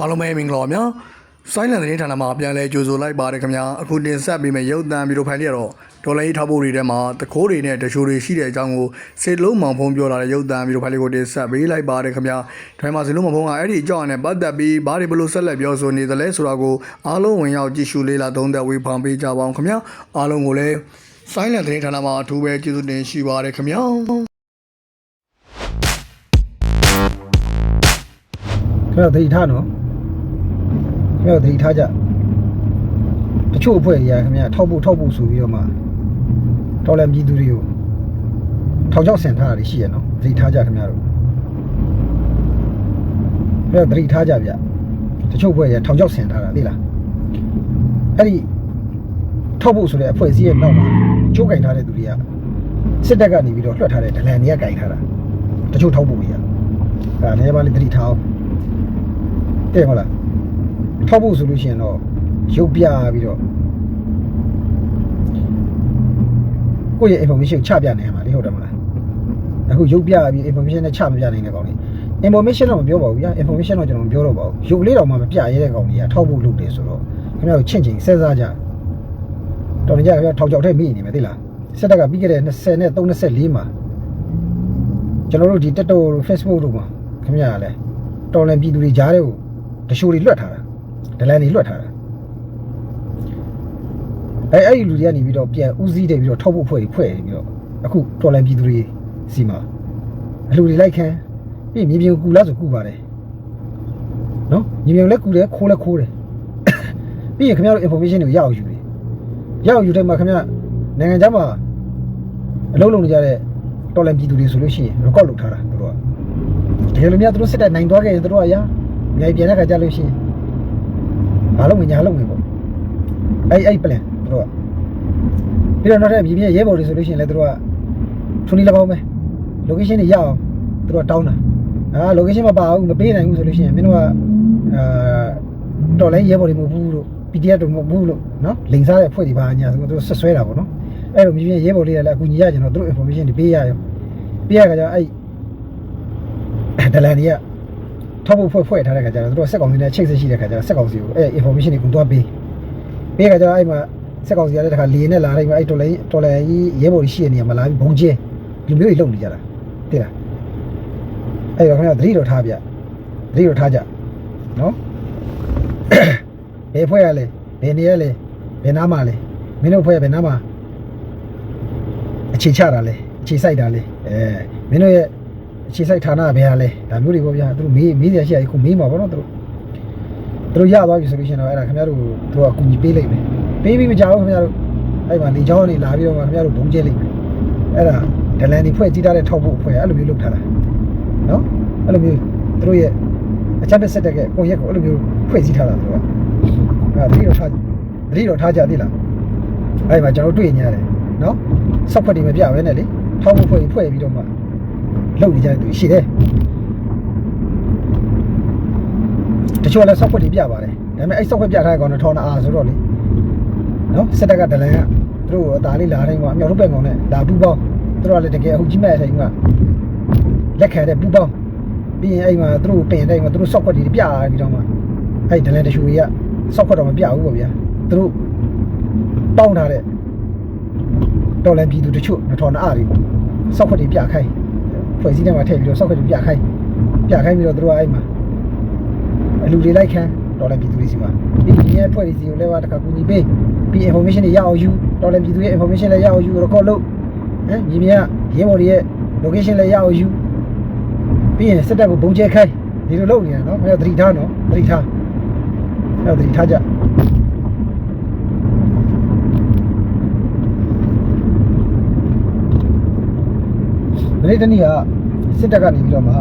အားလုံးပဲမင်္ဂလာပါဗျာဆိုင်းလန်သတင်းဌာနမှာပြန်လဲကြိုဆိုလိုက်ပါတယ်ခင်ဗျာအခုတင်ဆက်ပေးမယ့်ရုပ်သံဗီဒီယိုဖိုင်လေးကတော့ဒေါ်လာရေးထောက်ပို့တွေထဲမှာတခိုးတွေနဲ့တချိုးတွေရှိတဲ့အကြောင်းကိုစေလုံးမောင်ဖုံးပြောလာတဲ့ရုပ်သံဗီဒီယိုဖိုင်လေးကိုတင်ဆက်ပေးလိုက်ပါတယ်ခင်ဗျာဒါမှမစေလုံးမောင်ဖုံးကအဲ့ဒီအကြောင်းအနဲ့ပတ်သက်ပြီးဘာတွေဘလို့ဆက်လက်ပြောဆိုနေသလဲဆိုတာကိုအားလုံးဝင်ရောက်ကြည့်ရှုလေးလာသုံးသပ်ဝေဖန်ပေးကြပါအောင်ခင်ဗျာအားလုံးကိုလည်းဆိုင်းလန်သတင်းဌာနမှာအထူးပဲကျေးဇူးတင်ရှိပါတယ်ခင်ဗျာခင်ဗျာသတိထားနော် ခင်ဗျာသတိထားကြတချို့အဖွဲ့ကြီးကခင်ဗျာထောက်ဖို့ထောက်ဖို့ဆိုပြီးတော့မှတော်လန်ပြည်သူတွေကိုထောက်ချောက်ဆင်ထားတာရှိရနော်သတိထားကြခင်ဗျာတို့ခင်ဗျာသတိထားကြဗျတချို့အဖွဲ့ကြီးကထောက်ချောက်ဆင်ထားတာသိလားအဲ့ဒီထောက်ဖို့ဆိုတဲ့အဖွဲ့အစည်းရဲ့နောက်မှာကြိုးကင်ထားတဲ့သူတွေကစစ်တပ်ကနေပြီးတော့လွှတ်ထားတဲ့ဒလန်တွေကကင်ထားတာတချို့ထောက်ဖို့ကြီးကအဲ့ဒါလည်းပါလေသတိထားအောင်တဲ့ဟုတ်လား ထောက်ဖို့ဆိုလို့ရှိရင်တော့ရုပ်ပြပြီးတော့ကိုယ့်ရဲ့ information ချပြနိုင်မှာလေဟုတ်တယ်မလားအခုရုပ်ပြပြီး information နဲ့ချမပြနိုင်တဲ့ကောင်လေး information တော့မပြောပါဘူးဗျာ information တော့ကျွန်တော်မပြောတော့ပါဘူးရုပ်လေးတော့မှမပြရဲတဲ့ကောင်ကြီးကထောက်ဖို့လုပ်တယ်ဆိုတော့ခင်ဗျားတို့ချင့်ချင်းစဉ်းစားကြတော်နေကြခင်ဗျာထောက်ကြောက်ထဲမိနေမယ်သိလားစက်တက်ကပြီးခဲ့တဲ့20နဲ့324မှာကျွန်တော်တို့ဒီတက်တော် Facebook တို့မှာခင်ဗျားကလည်းတော်လန်ပြည်သူတွေကြားတဲ့ကိုတရှိုးတွေလွတ်ထားတာ ဒလန်တွေလွတ်ထားတာအဲအဲ့ဒီလူတွေကနေပြီးတော့ပြန်ဦးစီးတယ်ပြီးတော့ထောက်ဖို့ဖွဲ့တွေဖွဲ့ပြီးတော့အခုတော်လန်ပြည်သူတွေစီမှာအလူတွေလိုက်ခံပြီးမြေပြင်ကိုကူလားဆိုကူပါတယ်နော်မြေပြင်ကိုလည်းကူတယ်ခိုးလည်းခိုးတယ်ပြီးရင်ခင်ဗျားတို့ information တွေကိုရအောင်ယူတယ်ရအောင်ယူတဲ့မှာခင်ဗျားနိုင်ငံခြားမှာအလုံးလုံးနေကြတဲ့တော်လန်ပြည်သူတွေဆိုလို့ရှိရင် record လုပ်ထားတာတို့ကတကယ်လို့များသူတို့စစ်တပ်နိုင်သွားခဲ့ရင်တို့ကရာအများကြီးပြန်တဲ့ခါကြလို့ရှိရင် ဘာလို့မညာလို့မပေါ့အဲ့အဲ့ plan တို့ကပြီးတော့နောက်ထပ်ပြည်ပြရဲဘော်တွေဆိုလို့ရှိရင်လည်းတို့ကထုံးနေ၎င်းပဲ location တွေရအောင်တို့ကတောင်းတာအာ location မပါဘူးမပေးနိုင်ဘူးဆိုလို့ရှိရင်မင်းတို့ကအာတော်လဲရဲဘော်တွေမဟုတ်ဘူးလို့ PDF တို့မဟုတ်ဘူးလို့နော်လိန်စားတဲ့ဖွဲ့တွေပါညာဆိုတော့ဆက်ဆွဲတာပေါ့နော်အဲ့တော့ပြည်ပြရဲဘော်လေးလည်းအကူညီရကြတော့တို့ information တွေပေးရရောပေးရကြတော့အဲ့ဒလန်တွေက ထောက်ဖို့ဖွဲ့ဖွဲ့ထားတဲ့ခါကျတော့တို့စက်ကောင်စီနဲ့ချိတ်ဆက်ရှိတဲ့ခါကျတော့စက်ကောင်စီကိုအဲ့ information တွေကိုသွားပေးပေးခါကျတော့အဲ့မှာစက်ကောင်စီကလည်းတခါလေနဲ့လာတိုင်းမှာအဲ့တော်လဲတော်လဲကြီးရဲဘော်ကြီးရှိတဲ့နေရာမှာလာပြီးဘုံကျဲလူမျိုးတွေလုံနေကြတာသိလားအဲ့တော့ခင်ဗျာသတိတော်ထားပြသတိတော်ထားကြနော်ဘယ်ဖွဲ့ရလဲဘယ်နေရလဲဘယ်နားမှာလဲမင်းတို့ဖွဲ့ရဘယ်နားမှာအခြေချတာလဲအခြေစိုက်တာလဲအဲမင်းတို့ရဲ့ အခြေစိုက်ဌာနကဘယ်ဟာလဲဒါမျိုးတွေပေါ့ဗျာသူတို့မေးမေးစရာရှိရခုမေးမှာပေါ့နော်သူတို့သူတို့ရသွားပြီဆိုလို့ရှိရင်တော့အဲ့ဒါခင်ဗျားတို့သူကအကူအညီပေးလိုက်မယ်ပေးပြီးမကြဘူးခင်ဗျားတို့အဲ့မှာလေချောင်းကနေလာပြီးတော့မှခင်ဗျားတို့ဘုံကျဲလိုက်မယ်အဲ့ဒါဒလန်တွေဖွဲ့ကြည့်ထားတဲ့ထောက်ဖို့ဖွဲ့အဲ့လိုမျိုးလုပ်ထားတာနော်အဲ့လိုမျိုးသူတို့ရဲ့အချက်တစ်စက်တက်ကကိုရက်ကိုအဲ့လိုမျိုးဖွဲ့စည်းထားတာသူကအဲ့ဒါသတိတော်ထားသတိတော်ထားကြသေးလားအဲ့မှာကျွန်တော်တွေ့နေရတယ်နော်ဆောက်ခွက်တွေမပြဘဲနဲ့လေထောက်ဖို့ဖွဲ့ဖွဲ့ပြီးတော့မှ လုပ်နေကြတဲ့သူရှိတယ်တချို့လည်းဆောက်ခွက်တွေပြပါတယ်ဒါပေမဲ့အဲ့ဆောက်ခွက်ပြထားတဲ့ကောင်တော့ထောင်းတာအားဆိုတော့လေနော်စက်တက်ကဒလန်ကသူတို့အသားလေးလာတိုင်းကအမြောက်ထုတ်ပဲကောင်နဲ့ဒါပူပေါင်းသူတို့ကလည်းတကယ်အဟုတ်ကြီးမဲ့အတိုင်းကလက်ခံတဲ့ပူပေါင်းပြီးရင်အဲ့မှာသူတို့ပင်တိုင်းမှာသူတို့ဆောက်ခွက်တွေပြပြီးတော့မှအဲ့ဒလန်တချို့ကြီးကဆောက်ခွက်တော့မပြဘူးပေါ့ဗျာသူတို့ပေါင်းထားတဲ့တော်လန်ပြည်သူတချို့မထော်နာအားတွေဆောက်ခွက်တွေပြခိုင်း ဖွဲ့စည်းထဲမှာထည့်ပြီးတော့ဆောက်ခွက်တွေပြခိုင်းပြခိုင်းပြီးတော့သူတို့ကအဲ့မှာအလူတွေလိုက်ခံတော်လန်ပြည်သူတွေစီမှာဒီဒီရဲ့ဖွဲ့တွေစီကိုလည်းပါတခါကူညီပေးပြီး information တွေရအောင်ယူတော်လန်ပြည်သူရဲ့ information လည်းရအောင်ယူ record လုပ်ဟမ်ညီမရဲဘော်တွေရဲ့ location လည်းရအောင်ယူပြီးရင်စစ်တပ်ကိုဘုံကျဲခိုင်းဒီလိုလုပ်နေတာနော်ခင်ဗျာသတိထားနော်သတိထားအဲ့သတိထားကြ နေ့တနေ့ကစစ်တပ်ကနေပြီးတော့မှ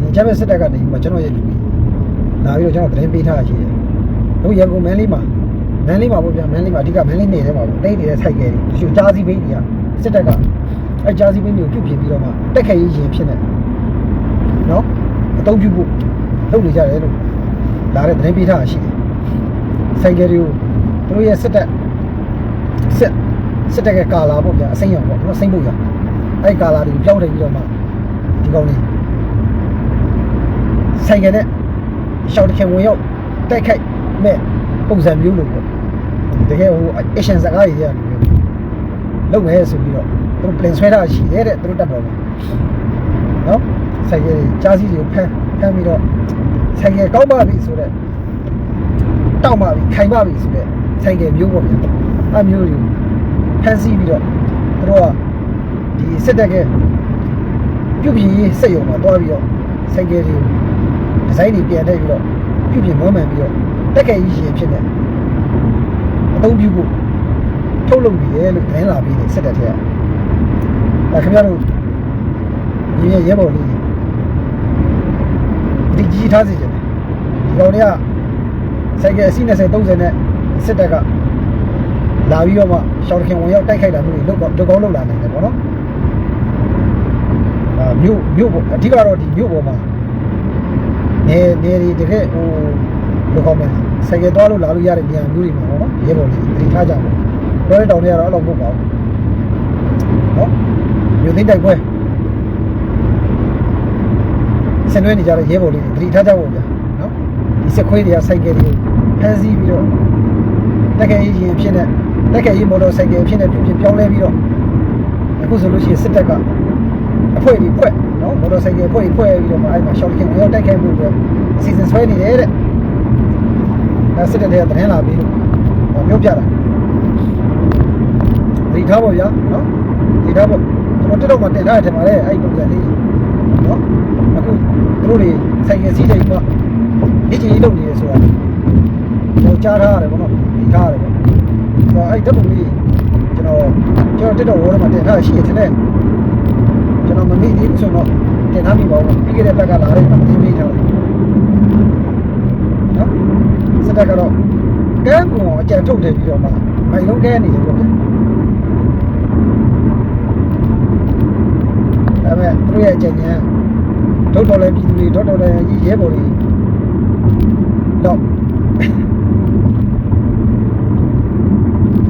ဒီချက်ပဲစစ်တပ်ကနေပြီးမှကျွန်တော်ရဲ့လူကြီးလာပြီးတော့ကျွန်တော်သတင်းပေးထားတာရှိတယ်အခုရန်ကုန်မန်းလေးမှာမန်းလေးမှာပေါ့ဗျာမန်းလေးမှာအဓိကမန်းလေးနေထဲမှာပေါ့တိတ်နေတဲ့စိုက်ခဲ့တယ်တချို့ကြားစီဘိန်းတွေကစစ်တပ်ကအဲကြားစီဘိန်းတွေကိုပြုတ်ပြပြီးတော့မှတက်ခဲရေးရင်ဖြစ်နေနော်အတုံးပြုဖို့လုပ်နေကြတယ်လို့လာတဲ့သတင်းပေးထားတာရှိတယ်စိုက်ခဲ့တွေကိုသူတို့ရဲ့စစ်တပ်စစ်စစ်တပ်ကကာလာပေါ့ဗျာအစိမ်းရောင်ပေါ့နော်စိမ့်ဖို့ရ အဲ့ကာလာတွေကိုပြောင်းထည့်ပြီးတော့မှဒီကောင်လေးဆိုင်ကနဲ့ရှောင်းတစ်ခင်ဝင်ရောက်တိုက်ခိုက်မဲ့ပုံစံမျိုးလို့ပေါ့တကယ်ဟို action စကားကြီးရတယ်လုပ်မယ်ဆိုပြီးတော့သူတို့ plan ဆွဲတာရှိတယ်တဲ့သူတို့တက်တော်မှာနော်ဆိုင်ကယ်ကြားစီတွေကိုဖမ်းဖမ်းပြီးတော့ဆိုင်ကယ်ကောက်ပါပြီဆိုတော့တောက်ပါပြီခိုင်ပါပြီဆိုတော့ဆိုင်ကယ်မျိုးပေါ့ဗျာအမျိုးတွေဖမ်းဆီးပြီးတော့သူတို့က ဒီစစ်တပ်ကပြုတ်ပြင်းရေးစက်ရုံမှာတွားပြီးတော့ဆိုင်ကယ်တွေကိုဒီဇိုင်းတွေပြန်လိုက်ပြီးတော့ပြုတ်ပြင်းမွမ်းမှန်ပြီးတော့တက်ကဲကြီးရှင်ဖြစ်နေအသုံးပြုဖို့ထုတ်လုပ်နေတယ်လို့သတင်းလာပြီးတယ်စစ်တပ်ထဲကအဲခင်ဗျားတို့ဒီရဲ့ရဲဘော်လေးဒီကြီးထားစေချင်တယ်ဒီကောင်တွေကဆိုင်ကယ်အစီး20 30နဲ့စစ်တပ်ကလာပြီးတော့မှရှောင်းခင်ဝင်ရောက်တိုက်ခိုက်တာမျိုးတွေလုပ်တော့ကောင်းလုပ်လာနိုင်တယ်ပေါ့နော်အာ မြို့မြို့ပေါ့အဓိကတော့ဒီမြို့ပေါ်မှာနေနေဒီတကယ်ဟိုလောကောင်းမယ်ဆိုင်ကယ်သွားလို့လာလို့ရတဲ့နေရာမျိုးတွေမှာပေါ့နော်ရဲဘော်လေးတတိထားကြပါတော့တောင်တွေကတော့အဲ့လိုမဟုတ်ပါဘူးနော်မြို့သိမ်းတိုက်ပွဲဆင်နွှဲနေကြတဲ့ရဲဘော်လေးတွေတတိထားကြဖို့ဗျာနော်ဒီစက်ခွေးတွေကဆိုင်ကယ်တွေဖမ်းဆီးပြီးတော့တက်ကယ်ကြီးရင်ဖြစ်တဲ့တက်ကယ်ကြီးမော်တော်ဆိုင်ကယ်ဖြစ်တဲ့ပြုပြင်ပြောင်းလဲပြီးတော့အခုဆိုလို့ရှိရင်စစ်တပ်က အဖွဲကြီးဖွဲနော်မော်တော်ဆိုင်ကယ်ဖွဲကြီးဖွဲပြီးတော့မှအဲ့မှာရှော့ကင်ဝင်ရောက်တိုက်ခိုက်ဖို့အတွက်အစီအစဉ်ဆွဲနေတယ်တဲ့အဲစစ်တပ်တွေကသတင်းလာပြီးတော့ပြောပြတာဒီထားပါဗျာနော်ဒီထားပါကျွန်တော်တက်တော့မှတင်ထားတယ်ထင်ပါတယ်အဲ့ဒီပုံစံလေးနော်အခုသူတို့တွေဆိုင်ကယ်စီးတယ်ကဒီချီလုပ်နေရဆိုတာဟိုကြားထားရတယ်ဗောနော်ဒီထားရတယ်ဗောဆိုတော့အဲ့ဓာတ်ပုံလေးကျွန်တော်ကျွန်တော်တက်တော့ဝေါ်တော့မှတင်ထားရှိရတဲ့ ကျွန်တော်မမိသေးဘူးဆိုတော့တင်ထားမိပါဘူးပြီးခဲ့တဲ့ဘက်ကလာတဲ့မသိမိထားတယ်နော်စက်တက်ကတော့ကဲကွန်အကြံထုတ်တယ်ပြီးတော့မှမိုင်လုံးကဲနေတယ်ပေါ့ဗျာဒါပေမဲ့သူတို့ရဲ့အကြံဉာဏ်ထုတ်တော်လဲပြည်သူတွေထုတ်တော်လဲကြီးရဲဘော်တွေတော့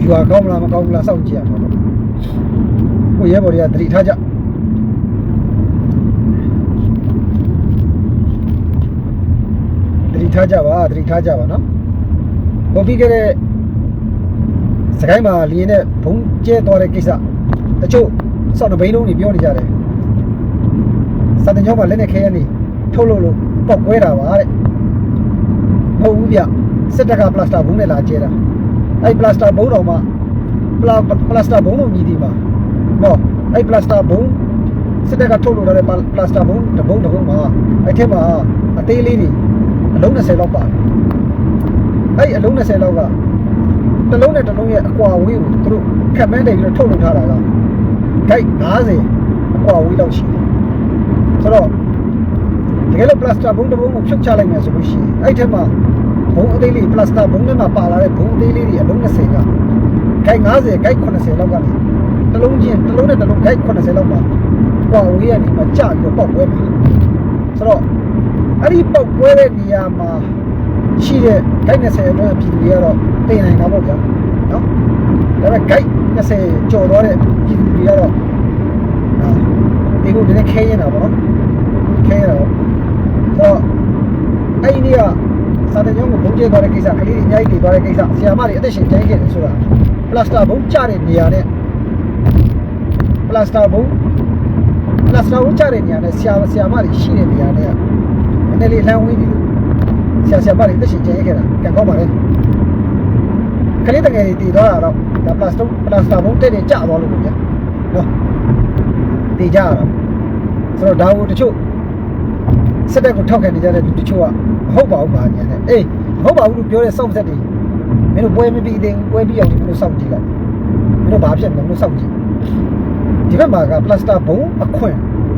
ယူဟာကောင်းမလားမကောင်းဘူးလားစောင့်ကြည့်ရမှာပေါ့ကိုရဲဘော်တွေကသတိထားကြသတိ ထားကြပါသတိထားကြပါနော်ဟိုပြီးခဲ့တဲ့စကိုင်းမှာလင်းနဲ့ဘုံကျဲသွားတဲ့ကိစ္စတချို့စောက်တဘိန်းလုံးတွေပြောနေကြတယ်စာတင်ကျောင်းမှာလက်နဲ့ခဲရနေထုတ်လို့လို့ပောက်ကွဲတာပါတဲ့မဟုတ်ဘူးဗျစစ်တပ်ကပလတ်စတာဘုံနဲ့လာကျဲတာအဲ့ပလတ်စတာဘုံတော်မှာပလာပလတ်စတာဘုံလို့မြည်ဒီမှာနော်အဲ့ပလတ်စတာဘုံစစ်တပ်ကထုတ်လို့ရတဲ့ပလတ်စတာဘုံတဘုံတဘုံမှာအဲ့ထဲမှာအသေးလေးတွေ အလုံး20လောက်ပါတယ်အဲ့အလုံး20လောက်ကတစ်လုံးနဲ့တစ်လုံးရဲ့အကွာအဝေးကိုသူတို့ခက်မန်းတယ်ပြီးတော့ထုတ်လုပ်ထားတာကဂိုက်90အကွာအဝေးလောက်ရှိတယ်ဆိုတော့တကယ်လို့ပလတ်စတာဘုံတစ်ဘုံကိုဖြုတ်ချလိုက်မယ်ဆိုလို့ရှိရင်အဲ့ထဲမှာဘုံအသေးလေးပလတ်စတာဘုံထဲမှာပါလာတဲ့ဘုံအသေးလေးတွေအလုံး20ကဂိုက်90ဂိုက်80လောက်ကနေတစ်လုံးချင်းတစ်လုံးနဲ့တစ်လုံးဂိုက်80လောက်ပါကွာအဝေးကနေမှကျပြီးတော့ပေါက်ပွဲမှာဆိုတော့ အဲ့ဒီပေါက်ပွဲတဲ့နေရာမှာရှိတဲ့ဂိုက်20အတွင်းပြည်သူတွေကတော့တိတ်နိုင်တာပေါ့ဗျာနော်ဒါပေမဲ့ဂိုက်20ကျော်တော့တဲ့ပြည်သူတွေကတော့အာဒီကိုဒီနေ့ခဲရင်တာပေါ့နော်ခဲရတော့ဆိုတော့အဲ့ဒီနေ့ကစာတကြောင်းကိုဘုံကျဲသွားတဲ့ကိစ္စကလေးတွေအများကြီးတွေသွားတဲ့ကိစ္စဆရာမတွေအသက်ရှင်ကျန်ခဲ့တယ်ဆိုတာပလတ်စတာဘုံကျတဲ့နေရာနဲ့ပလတ်စတာဘုံပလတ်စတာဘုံကျတဲ့နေရာနဲ့ဆရာဆရာမတွေရှိတဲ့နေရာနဲ့ နည်းနည်းလေးလှမ်းဝေးနေလို့ဆရာဆရာမတွေအသက်ရှင်ကျန်ခဲ့တာကံကောင်းပါလေကလေးတကယ်တည်သွားတာတော့ဒါပလတ်စတာပလတ်စတာဘုံတဲ့နေကျသွားလို့ဗျာနော်တည်ကြတော့ဆိုတော့ဒါကိုတချို့စစ်တပ်ကိုထောက်ခံနေကြတဲ့လူတချို့ကမဟုတ်ပါဘူးပါညာနဲ့အေးမဟုတ်ပါဘူးလို့ပြောတဲ့စောင့်ဆက်တွေမင်းတို့ပွဲမပြီးသေးဘူးပွဲပြီးအောင်မင်းတို့စောင့်ကြည့်လိုက်မင်းတို့ဘာဖြစ်လဲမင်းတို့စောင့်ကြည့်ဒီဘက်မှာကပလတ်စတာဘုံအခွင့်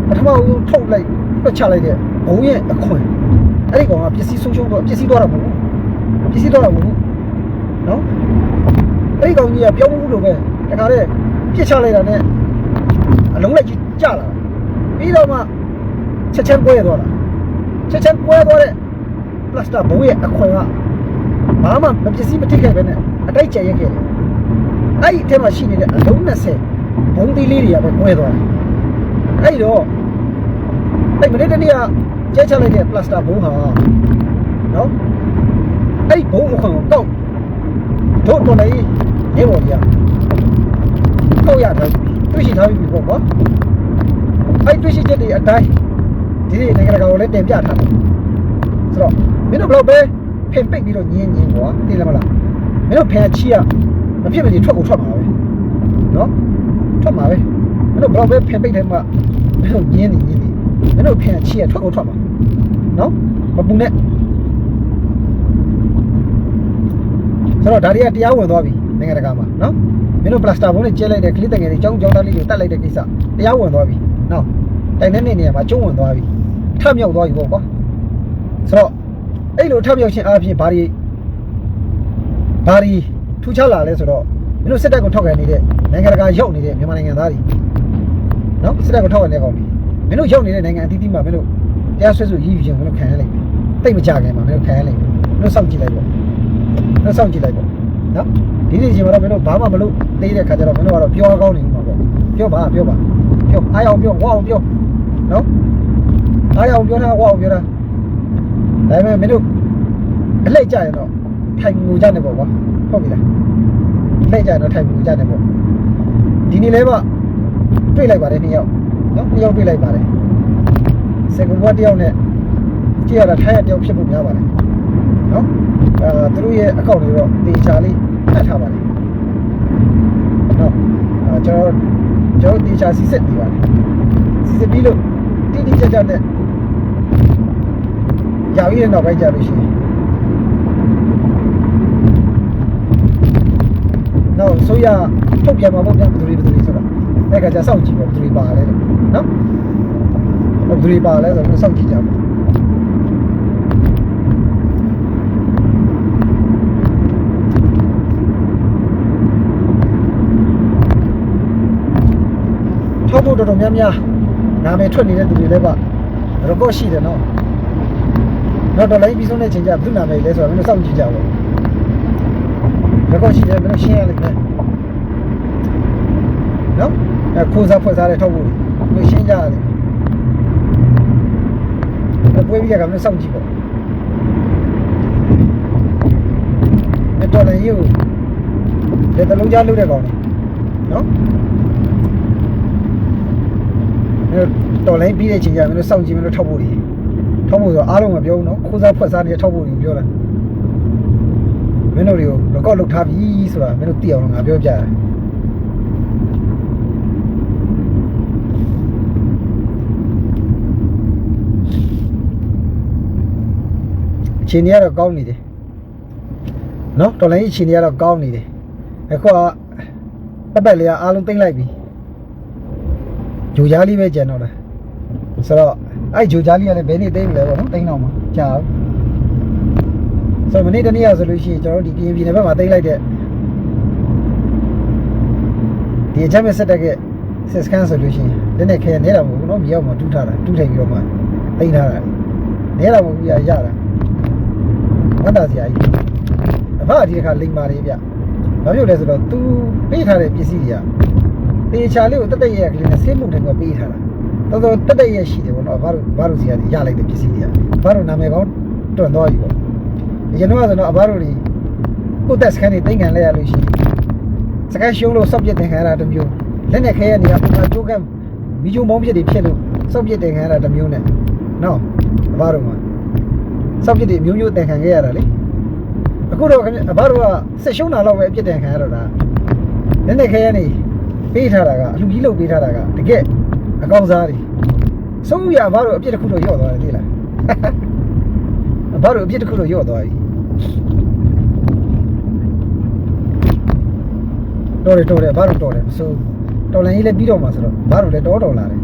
ပထမဦးထုတ်လိုက်ပြတ်ချလိုက်တဲ့ ဘုံရဲ့အခွင့်အဲ့ဒီကောင်ကပစ္စည်းဆုံးရှုံးတော့ပစ္စည်းသွားတာမဟုတ်ဘူးပစ္စည်းသွားတာမဟုတ်ဘူးနော်အဲ့ဒီကောင်ကြီးကပြောင်းမှုလို့ပဲတခါတည်းပြစ်ချလိုက်တာနဲ့အလုံးလိုက်ကြီးကျလာပြီးတော့မှချက်ချင်းကွဲသွားတာချက်ချင်းကွဲသွားတဲ့ပလတ်စတာဘုံရဲ့အခွင့်ကဘာမှမပစ္စည်းမထိခဲ့ပဲနဲ့အတိုက်ကျရက်ခဲ့တယ်အဲ့ဒီအထဲမှာရှိနေတဲ့အလုံး20ဘုံသီးလေးတွေကပဲကွဲသွားတယ်အဲ့တော့ အဲ့မနေ့တနေ့ကကျဲချလိုက်တဲ့ပလတ်စတာဘုံဟာနော်အဲ့ဘုံအခွန်ကိုကောက်တို့တော်လေးရေပေါ်ပြကောက်ရတော့တွေ့ရှိထားပြီပေါ့ကွာအဲ့တွေ့ရှိချက်တွေအတိုင်းဒီနေ့နိုင်ငံတကာကိုလည်းတင်ပြထားတယ်ဆိုတော့မင်းတို့ဘယ်လိုပဲဖင်ပိတ်ပြီးတော့ညင်းညင်းကွာသိလားမလားမင်းတို့ဖင်ချီရမဖြစ်မနေထွက်ကိုထွက်မှာပဲနော်ထွက်မှာပဲမင်းတို့ဘယ်လိုပဲဖင်ပိတ်တယ်မှာမင်းတို့ညင်းနေညင်းနေ မင်းတို့ဖင်ချီရထွက်ကိုထွက်မှာနော်မပူနဲ့ဆိုတော့ဒါတွေကတရားဝင်သွားပြီနိုင်ငံတကာမှာနော်မင်းတို့ပလတ်စတာဘုံနဲ့ကျဲလိုက်တဲ့ကလစ်တငယ်တွေကြောင်းကြောင်းသားလေးတွေတတ်လိုက်တဲ့ကိစ္စတရားဝင်သွားပြီနော်တိုင်တဲ့နေနေရာမှာကျုံးဝင်သွားပြီထမြောက်သွားပြီပေါ့ကွာဆိုတော့အဲ့လိုထမြောက်ခြင်းအားဖြင့်ဘာတွေဘာတွေထူးခြားလာလဲဆိုတော့မင်းတို့စစ်တပ်ကိုထောက်ခံနေတဲ့နိုင်ငံတကာရောက်နေတဲ့မြန်မာနိုင်ငံသားတွေနော်စစ်တပ်ကိုထောက်ခံတဲ့ကောင်တွေ မင်းတို့ရောက်နေတဲ့နိုင်ငံအသီးသီးမှာမင်းတို့တရားစွဲဆိုရည်ယူခြင်းမင်းတို့ခံရလိမ့်မယ်တိတ်မကြခင်မှာမင်းတို့ခံရလိမ့်မယ်မင်းတို့စောင့်ကြည့်လိုက်ပေါ့မင်းတို့စောင့်ကြည့်လိုက်ပေါ့နော်ဒီနေ့ချိန်မှာတော့မင်းတို့ဘာမှမလုပ်သေးတဲ့ခါကျတော့မင်းတို့ကတော့ပြောကောင်းနေမှာပေါ့ပြောပါပြောပါပြောအားအောင်ပြောဝါအောင်ပြောနော်အားအောင်ပြောတာဝါအောင်ပြောတာဒါပေမဲ့မင်းတို့အလက်ကြရင်တော့ထိုင်ငူကြနေပေါ့ကွာဟုတ်ပြီလားအလက်ကြရင်တော့ထိုင်ငူကြနေပေါ့ဒီနေ့လဲမှတွေ့လိုက်ပါတယ်နှစ်ယောက် နော်နှစ်ယောက်တွေ့လိုက်ပါတယ်စင်ကာပူတစ်ယောက်နဲ့ကြည့်ရတာထိုင်ရတစ်ယောက်ဖြစ်ဖို့များပါတယ်နော်အဲသူတို့ရဲ့အကောင့်တွေတော့တေချာလေးထပ်ထားပါတယ်နော်အဲကျွန်တော်ကျွန်တော်တေချာစီစစ်နေပါတယ်စီစစ်ပြီးလို့တိတိကျကျနဲ့ရာပြီးတဲ့နောက်ပိုင်းကြလို့ရှိရင်နောက်ဆိုရထုတ်ပြန်မှာပေါ့ဗျာဘယ်သူတွေဘယ်သူတွေဆိုတော့ အဲ့ကကြစောင့်ကြည့်ပေါ့ဘယ်သူတွေပါလဲလို့နော်ဘယ်သူတွေပါလဲဆိုတော့စောင့်ကြည့်ကြပါထောက်ဖို့တော်တော်များများနာမည်ထွက်နေတဲ့သူတွေလည်းပါရကော့ရှိတယ်နော်တော့တော်လိုင်းပြီးဆုံးတဲ့ချိန်ကျဘယ်သူနာမည်လဲဆိုတော့မင်းတို့စောင့်ကြည့်ကြပါရကော့ရှိတယ်မင်းတို့ရှင်းရလိမ့်မယ် နော်အဲခိုးစားဖွဲ့စားတဲ့ထောက်ဖို့မင်းရှင်းကြရတယ်အပွဲပြီးရကမင်းစောင့်ကြည့်ပေါ့အဲတော်လိုင်းကြီးကိုလက်တလုံးကြားလုပ်တဲ့ကောင်နော်မင်းတို့တော်လိုင်းပြီးတဲ့ချိန်ကျမင်းတို့စောင့်ကြည့်မင်းတို့ထောက်ဖို့တွေထောက်ဖို့ဆိုအားလုံးမပြောဘူးနော်ခိုးစားဖွက်စားနေတဲ့ထောက်ဖို့တွေပြောတာမင်းတို့တွေကို record လုပ်ထားပြီဆိုတာမင်းတို့သိအောင်လို့ငါပြောပြတယ် ချိန်ကြီးကတော့ကောင်းနေတယ်နော်တော်လိုင်းအချိန်ကြီးကတော့ကောင်းနေတယ်အခုကပတ်ပတ်လေးကအားလုံးသိမ့်လိုက်ပြီဂျိုကြားလေးပဲကျန်တော့လားဆိုတော့အဲ့ဂျိုကြားလေးကလည်းဘယ်နေ့သိမ်းမလဲပေါ့နော်သိမ်းတော့မှာကြာဘူးဆိုတော့မနေ့တနေ့ကဆိုလို့ရှိရင်ကျွန်တော်တို့ဒီပြင်ပြည်နယ်ဘက်မှာသိမ်းလိုက်တဲ့ဒီအချက်မဲ့ဆက်တက်ကစစ်စကန်ဆိုလို့ရှိရင်လက်နဲ့ခဲနေတာမဟုတ်ဘူးနော်မြေအောက်မှာတူးထားတာတူးထိုင်ပြီးတော့မှသိမ်းထားတာနေတာမဟုတ်ဘူးရရတာ ဝမ်းသာစရာကြီးအဖအဒီတစ်ခါလိမ်ပါတယ်ဗျဘာဖြစ်လဲဆိုတော့ तू ပေးထားတဲ့ပစ္စည်းတွေကတေချာလေးကိုတက်တက်ရဲကလေးနဲ့ဆေးမှုတွေကပေးထားတာတော်တော်တက်တက်ရဲရှိတယ်ပေါ့နော်ဘာလို့ဘာလို့စီကနေရလိုက်တဲ့ပစ္စည်းတွေကဘာလို့နာမည်ကောင်းတွန်သွားပြီပေါ့ဒီကျွန်တော်ကဆိုတော့အဘာတို့တွေကိုတက်စကန်နေတင်ခံလဲရလို့ရှိရင်စကန်ရှုံးလို့စောက်ပြစ်တင်ခံရတာတစ်မျိုးလက်နဲ့ခဲရနေတာပုံမှန်ကြိုးကမီဂျုံမောင်းပြစ်တွေဖြစ်လို့စောက်ပြစ်တင်ခံရတာတစ်မျိုးနဲ့နော်အဘာတို့မှာ စောက်ပြစ်တွေမျိုးမျိုးတင်ခံခဲ့ရတာလေအခုတော့ခင်ဗျအဘာတို့ကဆက်ရှုံးတာတော့ပဲအပြစ်တင်ခံရတော့တာလက်နဲ့ခဲရနေပေးထားတာကအလူကြီးလုပ်ပေးထားတာကတကယ်အကောင်းစားတွေဆုံးရဘာလို့အပြစ်တစ်ခုတော့ရော့သွားတယ်သိလားဘာလို့အပြစ်တစ်ခုတော့ရော့သွားပြီတော်တယ်တော်တယ်ဘာလို့တော်တယ်မစိုးတော်လည်းကြီးလည်းပြီးတော့မှာဆိုတော့ဘာလို့လဲတော်တော်လာတယ်